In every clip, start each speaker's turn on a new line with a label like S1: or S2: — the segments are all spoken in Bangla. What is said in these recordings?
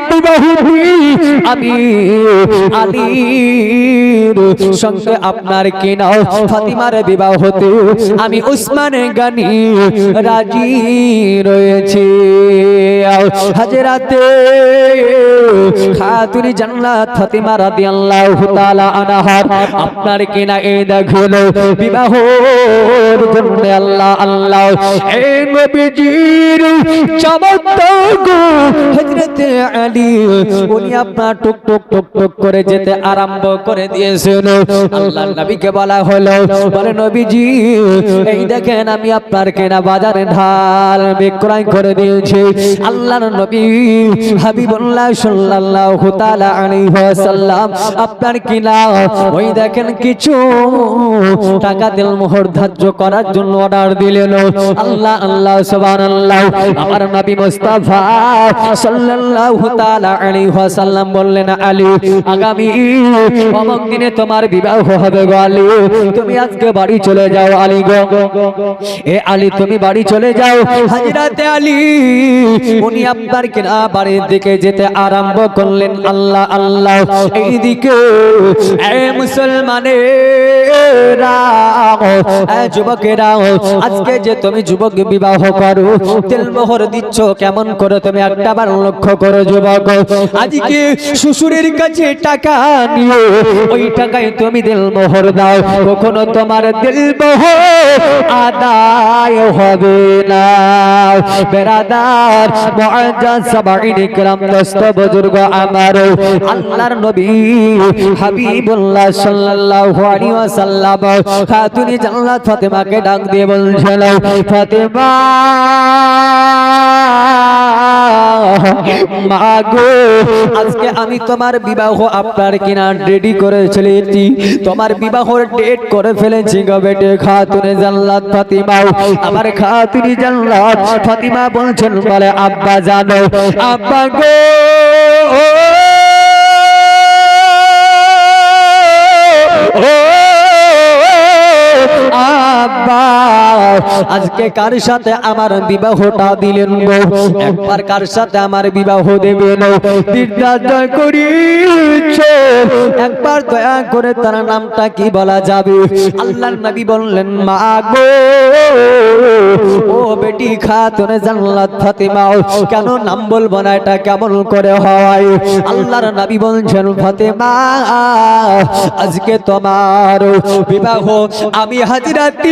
S1: বিবাহ আমি আলীর সঙ্গে আপনার কিনা ফাতিমার বিবাহ হতে আমি উসমান গানি রাজি রয়েছে। হাজরাতে খাতুনি জান্নাত ফাতিমা রাদিয়াল্লাহু তাআলা আনহার। আপনার কিনা এই দেখুন জন্য আল্লাহ আল্লাহ। আলী। উনি আপনার টুক টুক টুক টুক করে যেতে আরম্ভ করে দিয়েছেন। নবীকে বলা হলো, বলে, নবীজি, এই দেখেন আমি আপনার কেনা বাজারে ঢাল বিক্রয় করে দিয়েছি। আল্লাহর নবী হাবিবুল্লাহ সাল্লাল্লাহু তাআলা আলাইহি ওয়াসাল্লাম আপনার কিনা, ওই দেখেন কিছু টাকা দিল মোহর ধার্য করার জন্য অর্ডার দিলেন। আল্লাহ আল্লাহ, সুবহানাল্লাহ। আমার নবী মুস্তাফা সাল্লাল্লাহু তাআলা আলাইহি ওয়াসাল্লাম বললেন, আলী, আগামী অমুক দিনে তোমার বিবাহ হবে গো আলী। তুমি আজকে বাড়ি চলে যাও আলী গো। এ আলী, তুমি বাড়ি চলে যাও। হাজরাতে আলী, উনি আপনার কিনা বাড়ির দিকে যেতে আরম্ভ করলেন, আল্লাহ আল্লাহ, এইদিকে মুসলমানেরা যুবকেরা, আজকে যে তুমি যুবক বিবাহ করো, তেল মোহর দিচ্ছ, কেমন করে তুমি একটা বার লক্ষ্য করো যুবক? আজকে শ্বশুরের কাছে টাকা নিয়ে ওই টাকায় তুমি দিল মোহর দাও। কখনো তোমার দিল মোহর আদায় হবে না। বেরাদার মুআজ্জাজ সাবাইন ইকরাম, দোস্ত বুজুর্গ আমার। আল্লাহর নবী হাবিবুল্লাহ সাল্লাল্লাহু আলাইহি ওয়াসাল্লাম খাতুনি জান্নাত ফাতেমাকে ডাক দিয়ে বলছিল, ফাতেমা! মাগো, আজকে আমি তোমার বিবাহ আপনার কিনা রেডি করে চলেছি তোমার বিবাহর ডেট করে ফেলেছি গো বেটে খাতুনে জান্নাত ফাতিমা। আমার খাতুনি জান্নাত ফাতিমা বলছেন, বলে, আব্বা, জানো, আব্বা গো আজকে কার সাথে আমার বিবাহটা দিলেন গো? একবার কার সাথে আমার বিবাহ দেবেন? একবার দয়া করে তার নামটা কি বলা যাবে? নবী বললেন, মা গো, ও বেটি জান্নাত কেন নাম বলব না? এটা কেমন করে হয়? আল্লাহর নবী বলছেন, ফাতেমা, আজকে তোমার বিবাহ আমি হাজরাতি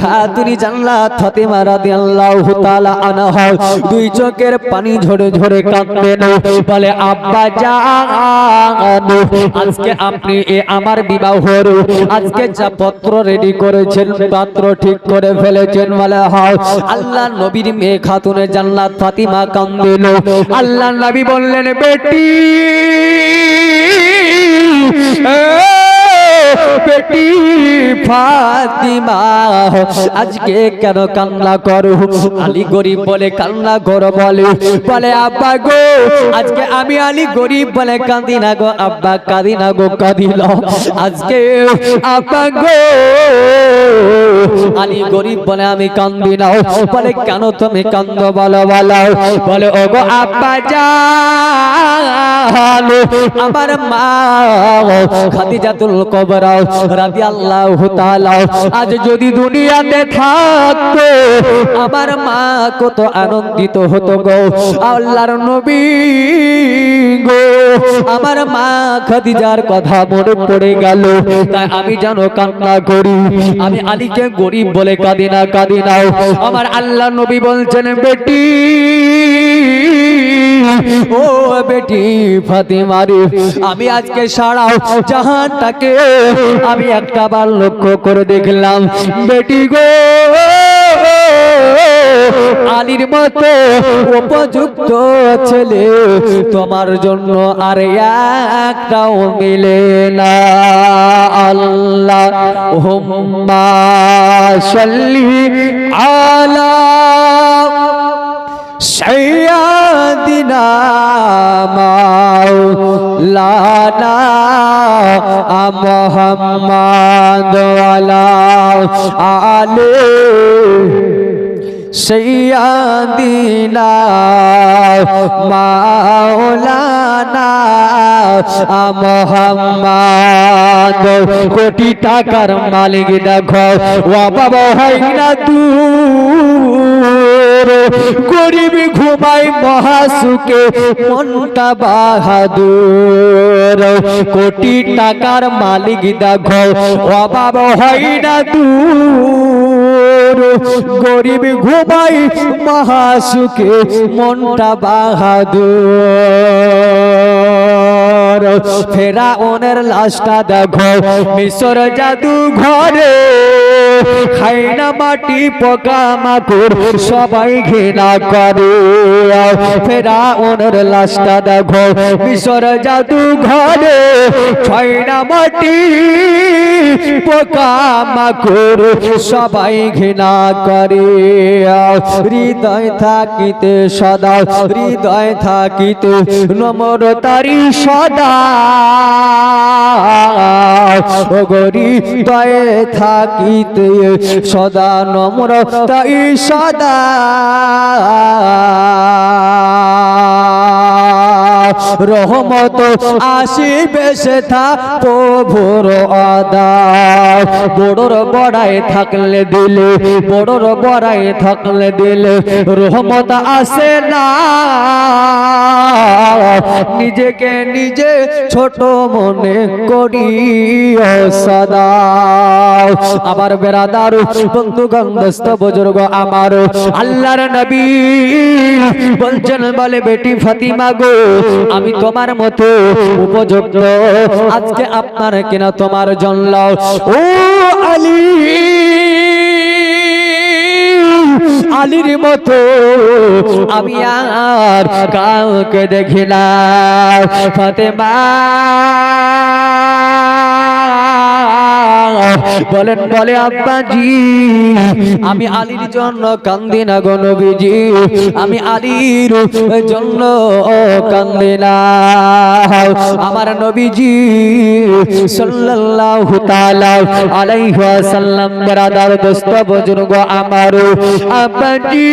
S1: খাতুনি জান্নাত ফাতেমা রাদিয়াল্লাহু তাআলা আনহা, দুই চোখের পানি ঝরে ঝরে কাঁদতেন বলে, আব্বা জান, আজকে আপনি এ আমার বিবাহর আজকে যা পত্র রেডি করেছেন, পাত্র ঠিক করে ফেলেছেন। বলে হাও আল্লাহ নবীর মেয়ে খাতুনে জান্নাত ফাতিমা কান্দিল আল্লাহ নবী বললেন, বেটি বেটি ফাতিমা, আজকে কেন কান্না করো? আলী গরিব বলে কান্না করো বলে। বলে, আব্বা গো, আজকে আমি আলী গরিব বলে কাঁদি না গো, আব্বা কাঁদি না গো কাঁদিল আজকে, আব্বা গো, আলী গরিব বলে আমি কান্দি না। বলে, কেন তুমি কান্দ বলো বলো। বলে ও গো আব্বা জানো, আমার মা, খাদিজাতুল কবরা, রাদিয়াল্লাহু আজ যদি দুনিয়াতে থাকতো, আমার মা কত আনন্দিত হতো গো। আল্লাহর নবী গো, আমার মা খাদিজার কথা মনে পড়ে গেল। তাই আমি জানো কান্না করি। আমি আলীকে গরিব বলে কাঁদি না কাঁদি না। আমার আল্লাহ নবী বলছেন, বেটি, ও বেটি ফাতিমারি আমি আজকে সারাও জাহানটাকে আমি একটা বার লক্ষ্য করে দেখলাম। বেটি গো, আলীর মতো উপযুক্ত ছেলে, তোমার জন্য আর একটাও মিলে না। আল্লাহ হোম্মা সাল্লি আলা সৈয়াদিনা লানা মোহাম্মদ আলা সৈয়াদিনা মাওলানা মোহাম্মদ কোটি টাকার মালিক দেখো ও বাবা হয় না দূর গরিব ঘুমাই মহাসুকে মনটা বাহাদুর। কোটি টাকার মালিক দেখো, অভাব হয় না দূর। গরিব ঘুমাই মহাসুকে মনটা বাহাদুর। ফেরা ওনের লাশটা দেখো, মিশর জাদু ঘরে খাই না মাটি পোকা মাকুর সবাই ঘৃণা করে। ফেরা ওনের লাশটা দেখো, মিশর জাদু ঘরে খাই না মাটি পোকা মাকুর সবাই ঘৃণা করে। হৃদয় থাকিতে সদা, হৃদয় থাকিতে নমরতারি সদা। ও গরি দয়ে থাকিতে সদা নম্রতা সদা। রহমত আসিবে সে থা প্রভুর আদা বড়র বড়াই থাকলে দিলে, বড়র বড়াই থাকলে দিলে রহমত আসে না। নিজেকে নিজে ছোট মনে করি সদা। আমার বেড়াদার বন্ধু গন্ধস্থ বুজুর্গ, আমার আল্লাহর নবী বলছেন, বলে বেটি ফাতিমা গো আমি তোমার মতো উপযুক্ত। আজকে আপনার কিনা তোমার জন্য। ও আলী, আলীর মতো আমি আর কাউকে দেখি না। ফাতেমা বলেন, বলে আব্বাজি, আমি আলীর জন্য কান্দি না গো আমি আলীর জন্য কান্দি না। আমার নবীজি সাল্লাল্লাহু তাআলা আলাইহি ওয়াসাল্লাম, ব্রাদার দোস্ত, বুজুর্গ আমার আব্বাজি।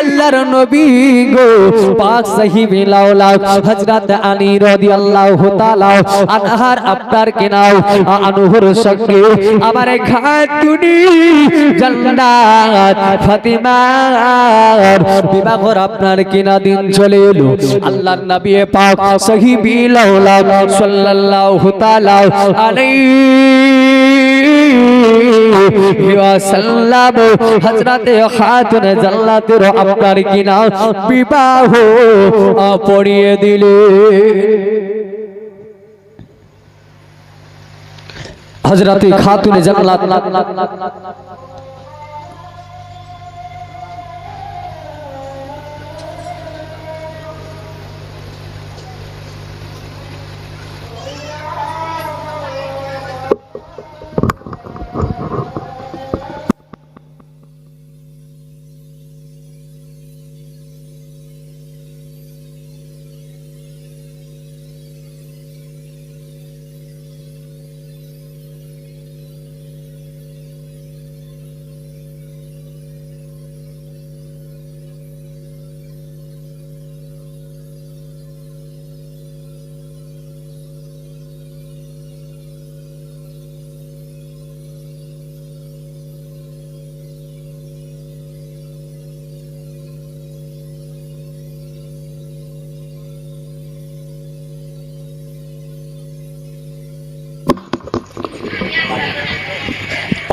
S1: আল্লাহর নবী গো, পাক সাহিবি লাউলা হযরত আলী রাদিয়াল্লাহু তাআলা আনহার আপনার কিনাও আনুহুর সঙ্গে আমার খাতুনি জান্নাত, ফাতিমার বিবাহর আপনার কিনা দিন চলে এলো। আল্লাহর নবী পাক সাহিবি লাউলা সাল্লাল্লাহু তাআলা আলাইহি ওয়াসাল্লাম হযরতে খাতুন জান্নাতের আপনার কিনা বিবাহ পড়িয়ে দিলে। হযরতে খাতুন জান্নাত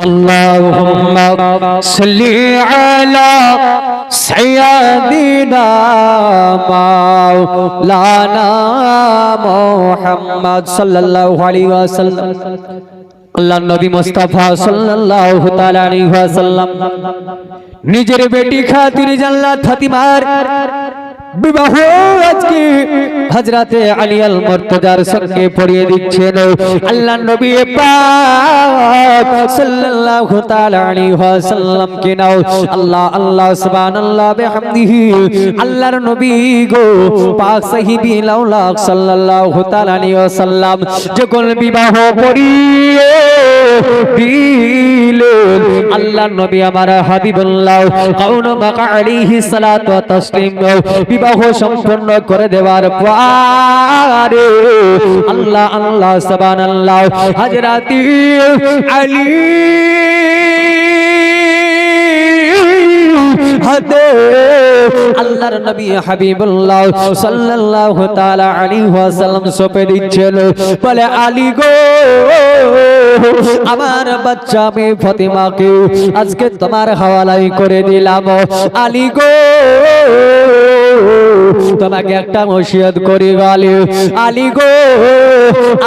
S1: اللهم صل على سيدنا مولانا محمد صلى الله عليه وسلم আল্লাহ নবী মুস্তাফা সাল্লাল্লাহু তাআলা আলাইহি ওয়াসাল্লাম নিজের বেটি খাতির জান্নাত ফাতিমার বিবাহ আজকে হজরতে আলী আল মুর্তজার সঙ্গে পড়িয়ে দিচ্ছেন। আল্লাহ নবী পাক সাল্লাল্লাহু তাআলা আলাইহি ওয়াসাল্লাম কে নাও, আল্লাহ আল্লাহ, সুবহানাল্লাহ, বিহামদিহি। আল্লাহর নবী গো, পাক সাহিবি লাউলা সাল্লাল্লাহু তাআলা আলাইহি ওয়াসাল্লাম যখন বিবাহ পড়িয়ে দিলেন আল্লাহ নবী আমার হাবিবুল্লাহ কাউন মাকা আলাইহি সালাতু ওয়া তাসলিম বিবাহ সম্পন্ন করে দেওয়ার পরে আল্লাহ আল্লাহ, সুবহানাল্লাহ, হযরতি আলী হাতে আল্লাহর নবী বলে, আলী গো, আমার বাচ্চা, আমি ফাতিমাকে আজকে তোমার হাওয়ালাই করে দিলাম। আলী গো তোমাকে একটা ওসিয়ত করি গালি। আলী গো,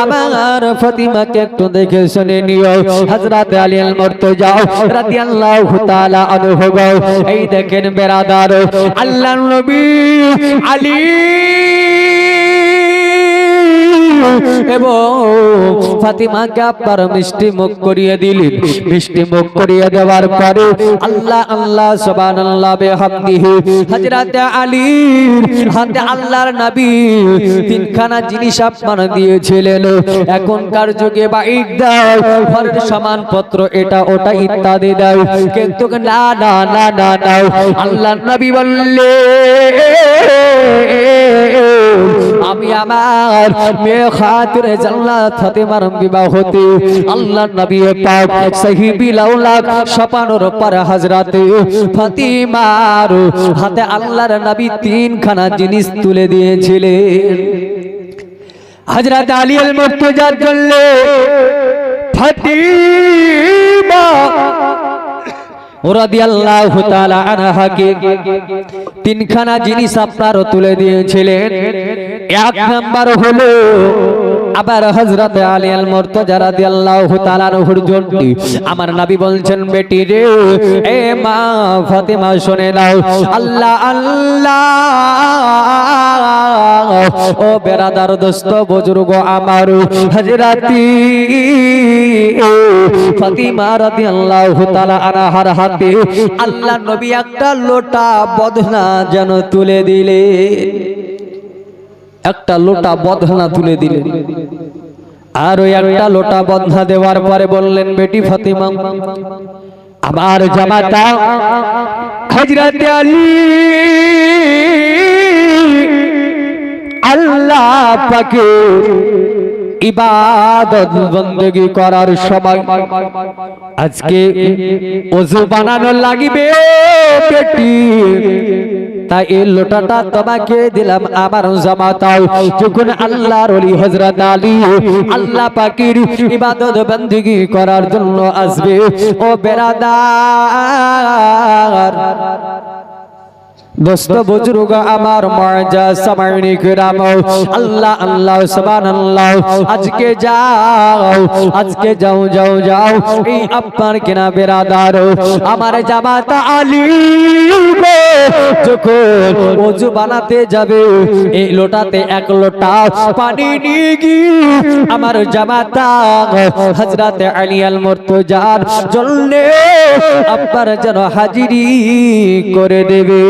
S1: আমার ফতিমাকে একটু দেখে শুনে নিও। হযরত আলী আল যাও রাদিয়াল্লাহু তাআলা আনহু গো, এই দেখেন বেরাদার, আল্লাহর নবী আলী। করিয়ে মিষ্টি মুখ করিয়ে দেওয়ার পরে আল্লাহ আল্লাহ আল্লাহর তিনখানা জিনিস দিয়েছিলেন। এখনকার যুগে বাইক দাও সমান পত্র এটা, ওটা ইত্যাদি দাও কিন্তু না না না না, আল্লাহর নবী বললে আমি আমার মেয়ে খাতিরে জান্নাত আল্লাহ নবী পাক সাহিবি লাউলাক সপানোর পর হযরতে ফাতিমার হাতে আল্লাহর নবী তিনখানা জিনিস তুলে দিয়েছিলেন। হযরত আলী আল মুর্তজার জন্য ফাতিমা তিনখানা জিনিস আপনারও তুলে দিয়েছিলেন। এক নাম্বার হলো আবার হযরত আলী আল মুর্তজা রাদিয়াল্লাহু তাআলা জন্য। আমার নবী বলছেন, বেটি রে, এ মা ফাতেমা, শোনে নাও। আল্লাহ আল্লাহ ও বেরাদার দোস্ত, বুজুর্গ আমার, হযরতি ফাতিমা রাদিয়াল্লাহু তাআলা আনহার হাতে আল্লাহ নবী একটা লোটা বদনা যেন তুলে দিলে। একটা লোটা বদনা তুলে দিলেন আর ওই একটা লোটা বদনা দেওয়ার পরে বললেন, বেটি ফাতিমা, আমার জামাতা হজরত আলী আল্লাহ পাকে ইবাদত বন্দগি করার সময় আজকে ওযু বানানো লাগিবে পেটি। তাই এই লোটাটা তোমাকে দিলাম, আমার জমাতাও। যখন আল্লাহর ওলি হযরত আলী আল্লাহ পাকের ইবাদত বندگی করার জন্য আসবে, ও বেরাদার। দোস্ত বুজুর্গ আমার মর্যা সামাইনি কিরাম। আল্লাহ আল্লাহ, সুবহানাল্লাহ। আজকে যাও আজকে যাও যাও যাও। এই আপনার কিনা বেরাদার। আমার জামাতা আলী যখন ওযু বানাতে যাবে, এই লোটাতে এক লোটা পানি নিয়ে গিয়ে আমার জামাতা হযরত আলী আল মুর্তজার জন্য আপনার যেন হাজিরি করে দেবে।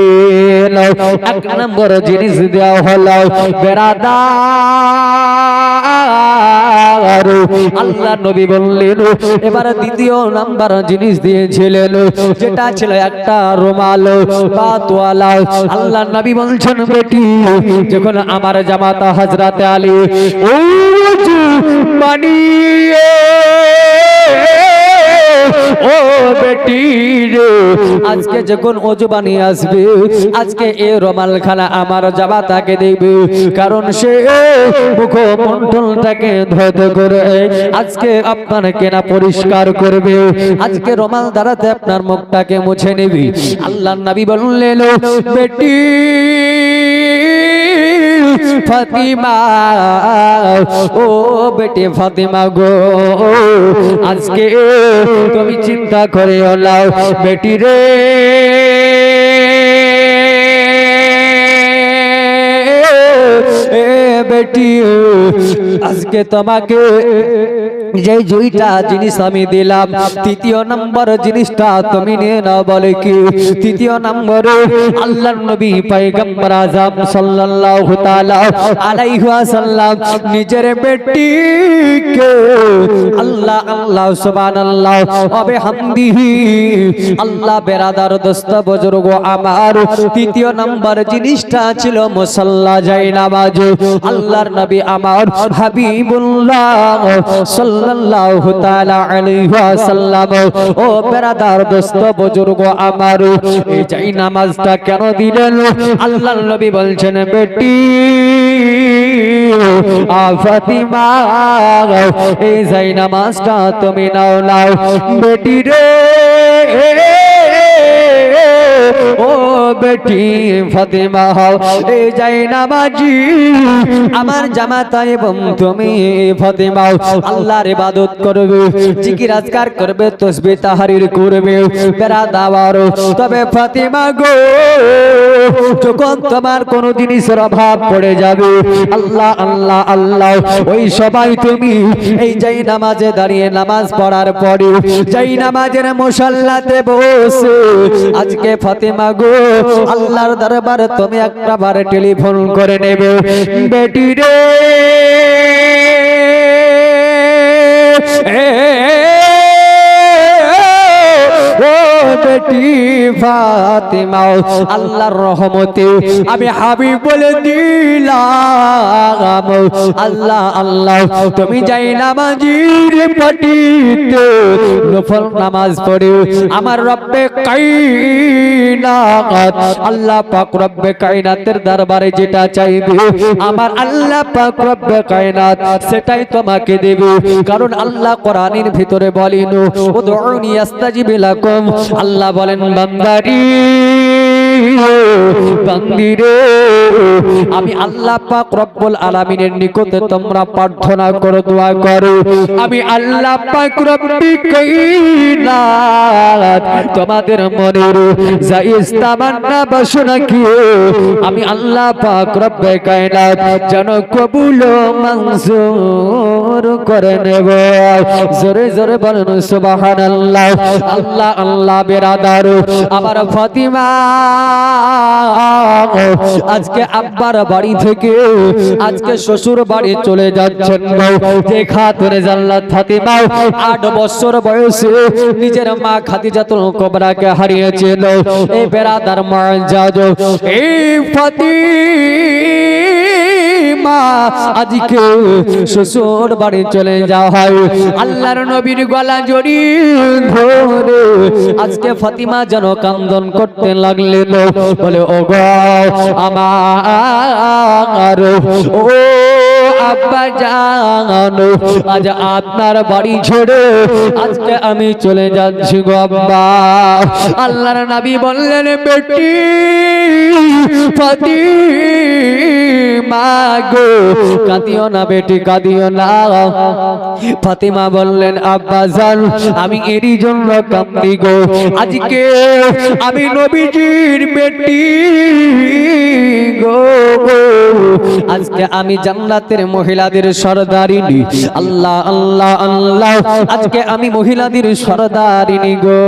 S1: এক নম্বর জিনিস দেওয়া হলো বেড়াদার আল্লাহ নবী বললেন, এবার দ্বিতীয় নাম্বার জিনিস দিয়েছিলেন, যেটা ছিল একটা রুমাল বা তোয়ালা আল্লাহ নবী বলছেন, বেটি, যখন আমার জামাতা হজরতে আলী ও মানিয়ে ও বেটি রে। আজকে যখন অজু বানিয়ে আসবে, আজকে এ রমাল খানা আমার জামা তাকে দেবে। কারণ সে মুখ মন্ডলটাকে ধরে করে আজকে আপনার কেনা পরিষ্কার করবে। আজকে রমাল দ্বারাতে আপনার মুখটাকে মুছে নেবে। আল্লাহ নবী বললেন বেটি ফাতিমা ও বেটে ফাতিমা গো আজকে তুমি চিন্তা করে নাও বেটি রে। এ বেটি, আজকে তোমাকে যে দুইটা জিনিস আমি দিলাম, তৃতীয় নম্বর জিনিসটা তুমি নিয়ে বলে কি? তৃতীয় নম্বরে আল্লাহ নবী পয়গম্বর আজম আল্লাহ আল্লাহ ওয়া বিহামদিহি আল্লাহ বেরাদার দোস্ত আমার তৃতীয় নম্বর জিনিসটা ছিল মুসাল্লা যাই নামাজ আল্লাহর নবী আমার হাবিবুল্লাহ সাল্লাল্লাহু তাআলা আলাইহি ওয়াসাল্লাম। ও বেরাদার দোস্ত, বুজুর্গ আমার, এই যাই নামাজটা কেন দিলেন? আল্লাহর নবী বলছেন, বেটি ফাতিমা, এই যাই নামাজটা তুমি নাও নাও। বেটি রে, ও বেটি ফাতেমা হও। এই যাই নামাজি, আমার জামাতা এবং তুমি ফাতেমা আল্লাহর ইবাদত করবে, জিকির আজকার করবে করবে দাওয়ার। তবে ফাতেমা গো, যখন তোমার কোন জিনিসের অভাব পড়ে যাবে, আল্লাহ আল্লাহ আল্লাহ, ওই সবাই তুমি এই যাই নামাজে দাঁড়িয়ে নামাজ পড়ার পরে, যাই নামাজের মশাল্লাতে বসে, আজকে ফাতেমা গো আল্লাহর দরবারে তুমি একটা বারে টেলিফোন করে নেবে বেটি রে ও বেটি ফাতিমা আল্লাহর রহমতে আমি বলে দিলাম। আল্লাহ আল্লাহ, তুমি যাই নামাজির নফল নামাজ পড়ে আমার রব্বে কাইনাত আল্লাহ পাক রব্বে কাইনাতের দরবারে যেটা চাইবে, আমার আল্লাহ পাক রব্বে কাইনাত সেটাই তোমাকে দেবে। কারণ আল্লাহ কোরআনের ভিতরে বলেন, উদউনি লাকুম। আল্লাহ বলেন বান্দারি। আমি আল্লাহ পাক রব্বুল আলামিনের নিকটে তোমরা প্রার্থনা করো দোয়া করো। আমি আল্লাহ পাক রব্বি কাইনাত তোমাদের মনের জায়েজ তামান্না বাসনা কি আমি আল্লাহ পাক রব্বে কাইনাত যেন কবুল ও মঞ্জুর করে নেব। জোরে জোরে বলেন, সুবহানাল্লাহ। আল্লাহ আল্লাহ বেরাদার। আমার ফাতিমা আজকে আব্বার বাড়ি থেকে, আজকে শ্বশুর বাড়ি চলে যাচ্ছেন যে খাতুনে জান্নাত ফাতিমা আট বছর বয়সে নিজের মা খাদিজাতুল কোবরাকে হারিয়েছিল। এই বেরাদার মা জাজ এই ফাতিমা আজকে শ্বশুর বাড়ি চলে যাওয়া হয়। আল্লাহর নবীর গলা জড়ি ধরে আজকে ফাতিমা যেন কান্দন করতে লাগলেন। বলে ও আমার, ও আব্বা জানো, আজ আপনার বাড়ি ছেড়ে আজকে আমি চলে যাচ্ছি গো আব্বা। আল্লাহর বললেন, বেটি কাঁদিও না বেটি, কাঁদিও না। ফাতিমা বললেন, আব্বা জান, আমি এরই জন্য কান্দি গো। আজকে আমি নবীজির বেটি গো। আজকে আমি জান্নাতের মহিলাদের সরদারিনী আল্লাহ আল্লাহ আল্লাহ, আজকে আমি মহিলাদের সরদারিনী গো।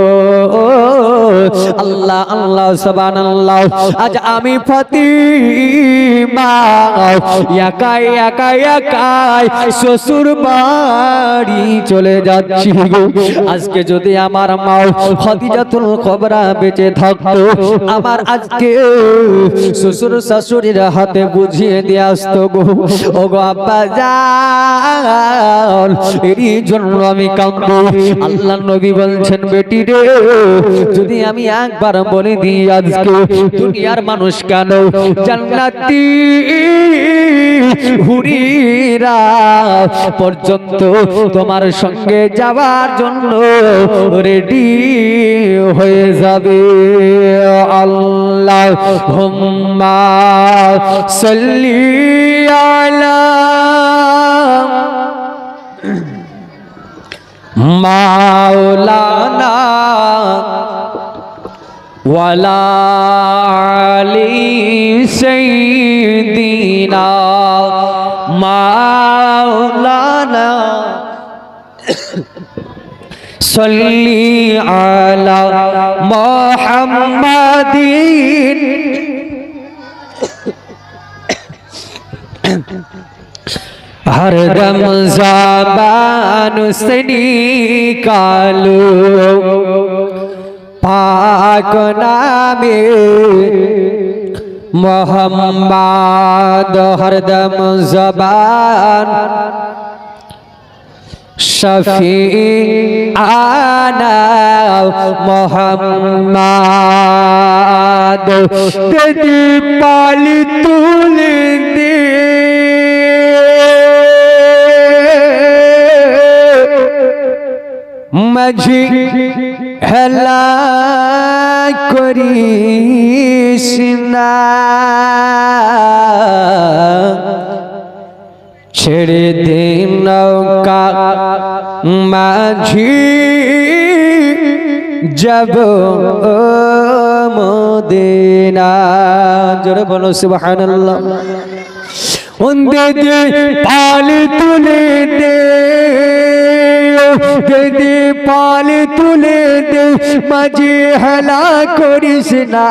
S1: আল্লাহ আল্লাহ সবান আল্লাহ আজ আমি ফাতিমা। একাই একাই একাই শ্বশুর বাড়ি চলে যাচ্ছি গো। আজকে যদি আমার মা খাদিজাতুল কবরা বেঁচে থাকতো, আমার আজকে শ্বশুর শাশুড়ির হাতে বুঝিয়ে দিয়ে আসতো গো। ও গো জন্য আমি আল্লাহ নবী বলছেন যদি আমি একবার দুনিয়ার মানুষ কেন জান্নাতি হুরিরা পর্যন্ত তোমার সঙ্গে যাওয়ার জন্য রেডি হয়ে যাবে? আল্লাহ হুম্মা সল্লি আলা مولانا ولا علي سيدنا مولانا صلي على محمد हरदम जबान से निकालो पाक नामे मोहम्मद हरदम जबान शफी आना मोहम्मद तेरी पाली तुले दे মাঝি হেলা করিস ছেড়ে দে নৌকা মাঝি, যাব মদিনা। জোরে বলো, সুবহানাল্লাহ। উন্দে দে পাল তুলে দে। দে দে পাল তুলে দে, মাঝে হেলা করিস না।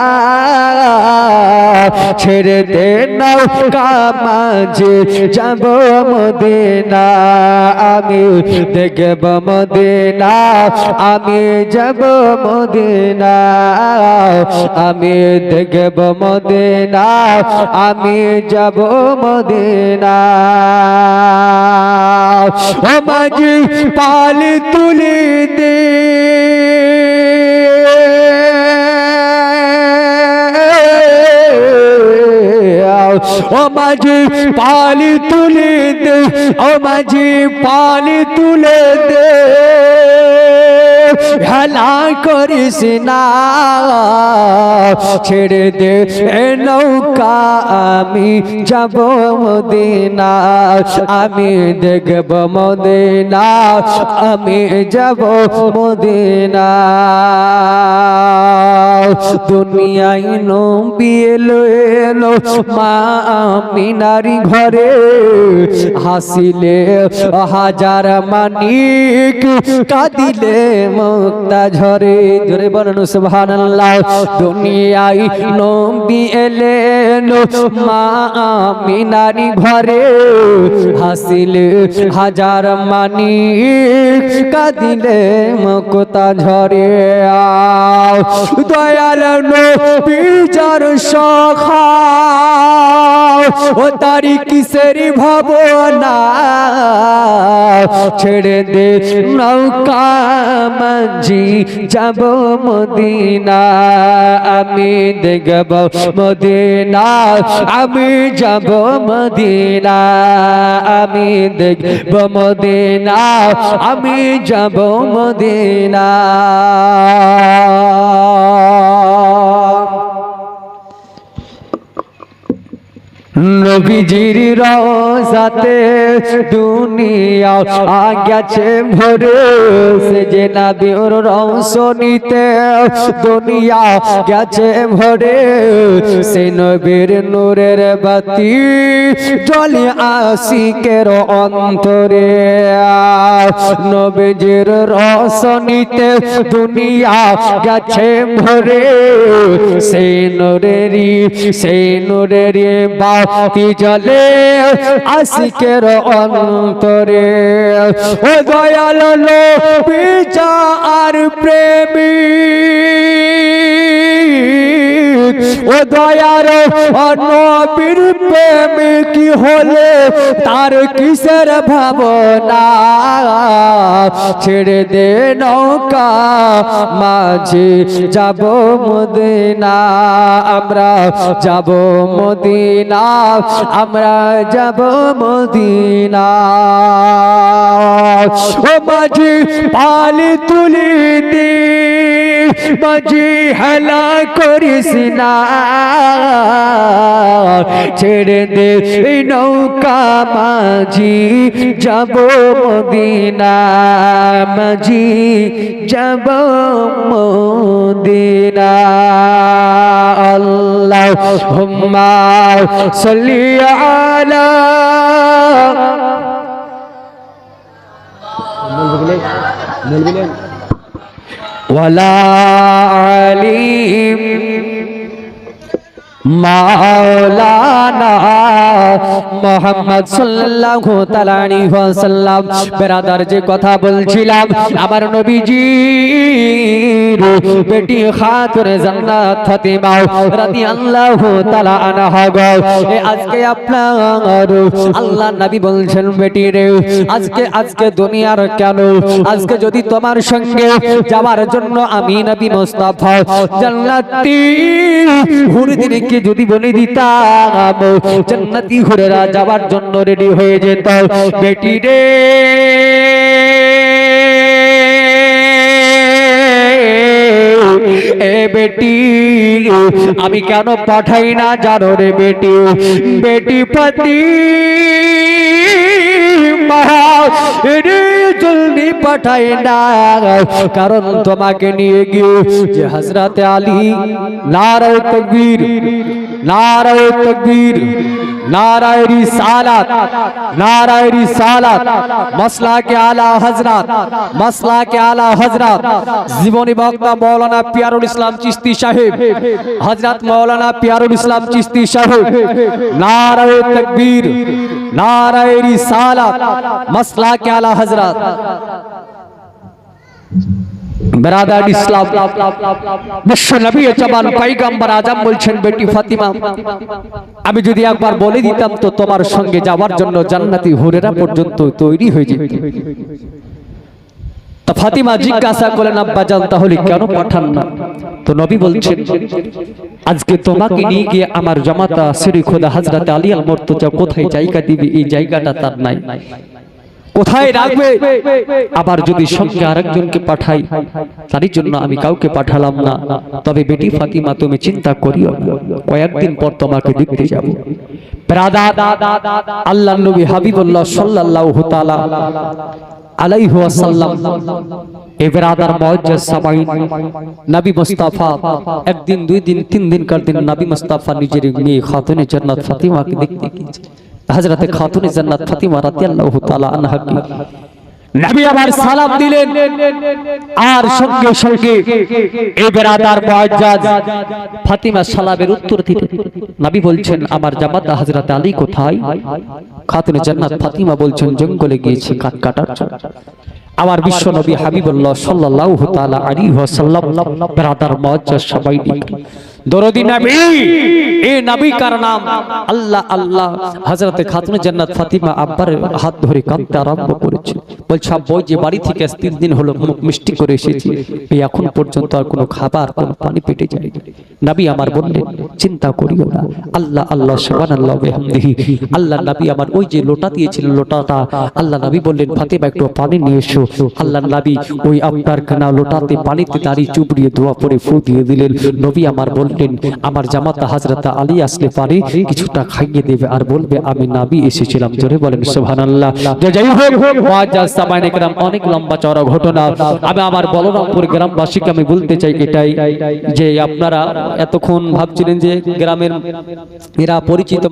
S1: ছেড়ে দে নৌকা মাঝে যাব মদিনা। আমি দেখব মদিনা, আমি যাব মদিনা। আমি দেখব মদিনা, আমি যাব মদিনা। ও মাঝি পাল তুলে দে ও মাঝি পালি তুলে দে ও মাঝি পালি তুলে দে হেলা করিস না। ছেড়ে দে নৌকা, আমি যাব মদিনা। আমি দেখব মদিনা, আমি যাব মদিনা। দুনিয়ায় নবী এলো এলো মা মিনারি ঘরে। হাসিলে হাজার মানিক কাঁদিলে মুক্তা ঝরে, জোরে বলেন সুবহানাল্লাহ। দুনিয়ায় নবী এলেন, মা আমিনারি ঘরে। হাসিল হাজার মানি কাঁদিলে মুক্তা ঝরে। আও দয়াল নবীজার সখা। ও তারি কিসের ভাবনা? ছেড়ে দে নৌকা মাঝি, যাব মদিনা। আমি দেখব মদিনা, আমি যাব মদিনা। আমি দেখব মদিনা, আমি যাব মদিনা। নবীজির রোজাতে দুনিয়া আগেছে ভরে। সে যে নাবির রংস নিতে দুনিয়া গেছে ভরে। সে নবীর নূরের বাতি জলে আশিকের অন্তরে। নবীজির রস নিতে দুনিয়া গেছে ভরে। সেই নূরেরই সেই নূরেরই বাতি জলে আশিকের অন্তরে। ও দয়াল পিচা আর প্রেমী। ও দয়ার নবীর কি হলে তার কিসের ভাবনা? ছেড়ে দে নৌকা, মাঝে যাব মদিনা। আমরা যাব মদিনা, আমরা যাব মদিনা। ও মাঝি পালি তুলি দি মাঝি হেলা করিস না ছেড়ে দে এই নৌকা মাঝি যাব মদিনা মাঝি যাব মদিনা। আল্লাহ হুম্মা সাল্লি আলা ওয়ালা আলিম মাওলানা মোহাম্মদ সাল্লাল্লাহু তাআলা আলাইহি ওয়াসাল্লাম, বেরাদার যে কথা বলছিলাম, আমার নবীজি বেটি খাতুনে জান্নাত ফাতিমা রাদিয়াল্লাহু তাআলা আনহা গো। এ আজকে আপনার আল্লাহ নবী বলছেন বেটি রে, আজকে আজকে দুনিয়ার কেন? আজকে যদি তোমার সঙ্গে যাওয়ার জন্য আমি নবী মুস্তাফা জান্নাতি হুরদিনকে যদি বলে দিতাম, জান্নাতি হুরেরা যাওয়ার জন্য রেডি হয়ে যেত বেটি রে। বেটি, আমি কেন পাঠাই না জানো রে বেটি? বেটি পাতি জলদি পাঠাই না। কারণ তোমাকে নিয়ে গিয়ে যে হজরতে আলী নারায় তকবীর নারায় তকবীর, নারায় রিসালাত নারায় রিসালাত মাসলা কে আলা হযরত মাসলা কে আলা হযরত। জীবনী বক্তা মাওলানা পিয়ারুল ইসলাম চিশতি সাহেব, হযরত মাওলানা পিয়ারুল ইসলাম চিশতি সাহেব, নারায় তকবীর, নারায় রিসালাত মাসলা কে আলা হযরত। ফাতিমা, আমি যদি একবার বলে দিতাম তো তোমার সঙ্গে যাওয়ার জন্য জান্নাতি হুরেরা পর্যন্ত তৈরি হয়ে যেত। ফাতিমা জিজ্ঞাসা করলেন, আব্বা জান, তাহলে কেন পাঠান না? তো নবী বলছেন, আজকে তোমাকে নিয়ে গিয়ে আমার জামাতা শ্রী খোদা হজরত আলী আল কোথায় জায়গা দিবে? এই জায়গাটা তার নাই। কোথায় রাখবে? আবার যদি সঙ্গে আরেকজনকে পাঠাই তারই জন্য আমি কাউকে পাঠালাম না। তবে বেটি ফাতিমা তুমি চিন্তা করিও কয়েকদিন পর তোমাকে দেখতে যাব। ব্রাদার আল্লাহ নবী হাবিবুল্লাহ সাল্লাল্লাহু তাআলা আলাইহি ওয়াসাল্লাম এ ব্রাদার মুআজ্জাজ সামাইন নবী মুস্তাফা একদিন দুই দিন তিন দিন কার দিন নবী মুস্তাফা নিজের মেয়ে খাতুনে জান্নাত ফাতিমাকে দেখতে গিয়েছে। হযরতে খাতুনে জান্নাত ফাতিমা রাদিয়াল্লাহু তাআলা আনহা নবী আবার সালাম দিলেন। আর সঙ্গে সঙ্গে এ বেরাদার মুআজ্জাজ ফাতিমা সালামের উত্তর দিলেন। নবী বলছেন আমার জামাতা হযরত আলী কোথায়? খাতুনে জান্নাত ফাতিমা বলছেন জঙ্গলে গিয়েছে কাঠ কাটার জন্য। আমার বিশ্ব নবী হাবিবুল্লাহ সাল্লাল্লাহু তাআলা আলাইহি ওয়াসাল্লাম বেরাদার মুআজ্জাজ সবাই দরদি নবী এ নবী কার নাম। আল্লাহ আল্লাহ, হযরতে খাতুন জান্নাত ফাতিমা আব্বার হাত ধরে কাঁদতে আরম্ভ করেছে। বলছে আব্বা যে বাড়ি থেকে তিন দিন হলো মুখ মিষ্টি করে এসেছি। এই এখন পর্যন্ত আর কোনো খাবার কোনো পানি পেটে যায়নি। নবী আমার বললেন চিন্তা করিও না। আল্লাহ আল্লাহ সুবহানাল্লাহ বিহামদিহি। আল্লাহ নবী আমার ওই যে লোটা দিয়েছিলেন লোটাটা। আল্লাহ নবী বললেন ফাতিমা একটু পানি নিয়ে এসো। আল্লাহ নবী ওই আপনার কানা লোটাতে পানিতে দাঁড়িয়ে চুবড়িয়ে দোয়া পরে ফু দিয়ে দিলেন। নবী আমার বললেন আমার জামাতা হাজরত আলী আসলে পারে কিছুটা খাইয়ে দেবে। আর বলবে আমি নাবি এসেছিলাম। জোরে বলেন সুবহানাল্লাহ। যে যাই হোক সাবাইনে গ্রাম অনেক লম্বা চড়া ঘটনা। আমি আমার বলরামপুর গ্রামবাসীকে আমি বলতে চাই এটাই, যে আপনারা এতক্ষণ ভাবছিলেন যে গ্রামের এরা পরিচিত